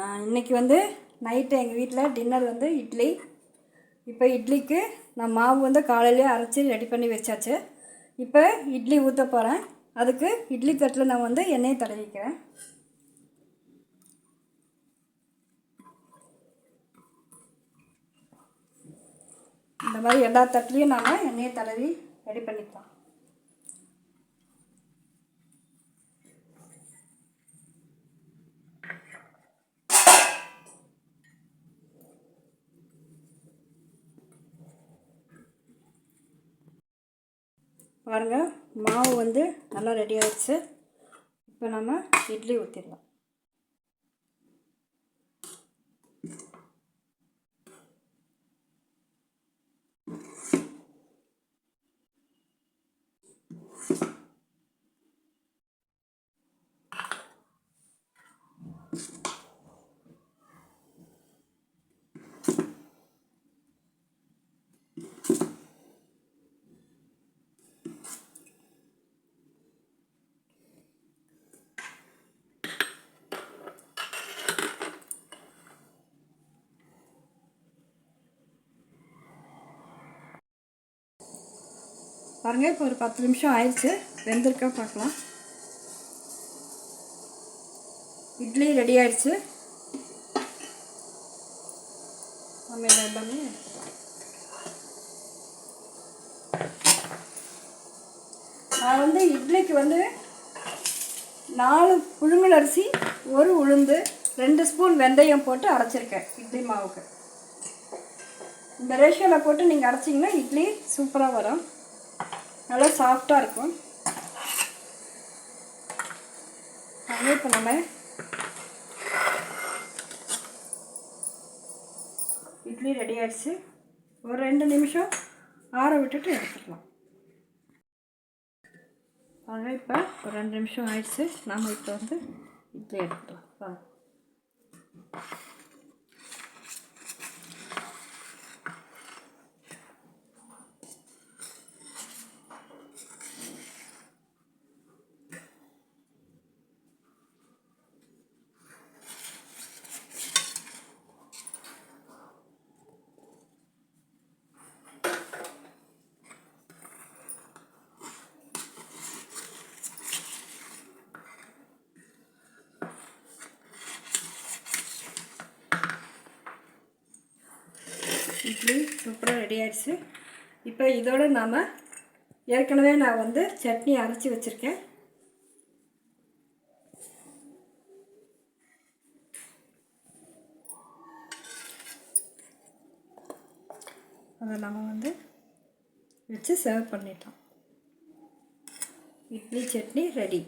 இன்றைக்கி வந்து நைட்டு எங்கள் வீட்டில் டின்னர் வந்து இட்லி. இப்போ இட்லிக்கு நான் மாவு வந்து காலையிலேயே அரைச்சி ரெடி பண்ணி வச்சாச்சு. இப்போ இட்லி ஊற்ற போகிறேன் அதுக்கு இட்லி தட்டில் நான் வந்து எண்ணெயை தடவிக்கிறேன். இந்த மாதிரி எல்லா தட்டிலையும் நாம் எண்ணெயை தடவி ரெடி பண்ணிக்கலாம். பாருங்கள் மாவு வந்து நல்லா ரெடி ஆகிடுச்சு இப்போ நம்ம இட்லி ஊற்றிடலாம் பாருங்க இப்போ ஒரு பத்து நிமிஷம் ஆயிடுச்சு வெந்திருக்கா பார்க்கலாம். இட்லி ரெடி ஆயிடுச்சு நம்ம இதை எல்லாமே நான் வந்து இட்லிக்கு வந்து நாலு புழுங்கல் அரிசி ஒரு உளுந்து ரெண்டு ஸ்பூன் வெந்தயம் போட்டு அரைச்சிருக்கேன் இட்லி மாவுக்கு. இந்த ரேஷியோவில் போட்டு நீங்கள் அரைச்சிங்கன்னா இட்லி சூப்பராக வரும். நல்லா சாஃப்டாக இருக்கும். அதே இப்போ நம்ம இட்லி ரெடி ஆயிடுச்சு. ஒரு ரெண்டு நிமிஷம் ஆற விட்டுட்டு எடுத்துக்கலாம். அதனால் இப்போ ஒரு ரெண்டு நிமிஷம் ஆயிடுச்சு. நாம் இப்போ வந்து இட்லி எடுத்துக்கலாம். இட்லி சூப்பராக ரெடி ஆகிடுச்சு இப்போ இதோட நாம் ஏற்கனவே நான் வந்து சட்னி அரைச்சி வச்சுருக்கேன். அதை நம்ம வந்து வச்சு சர்வ் பண்ணிட்டோம் இட்லி சட்னி ரெடி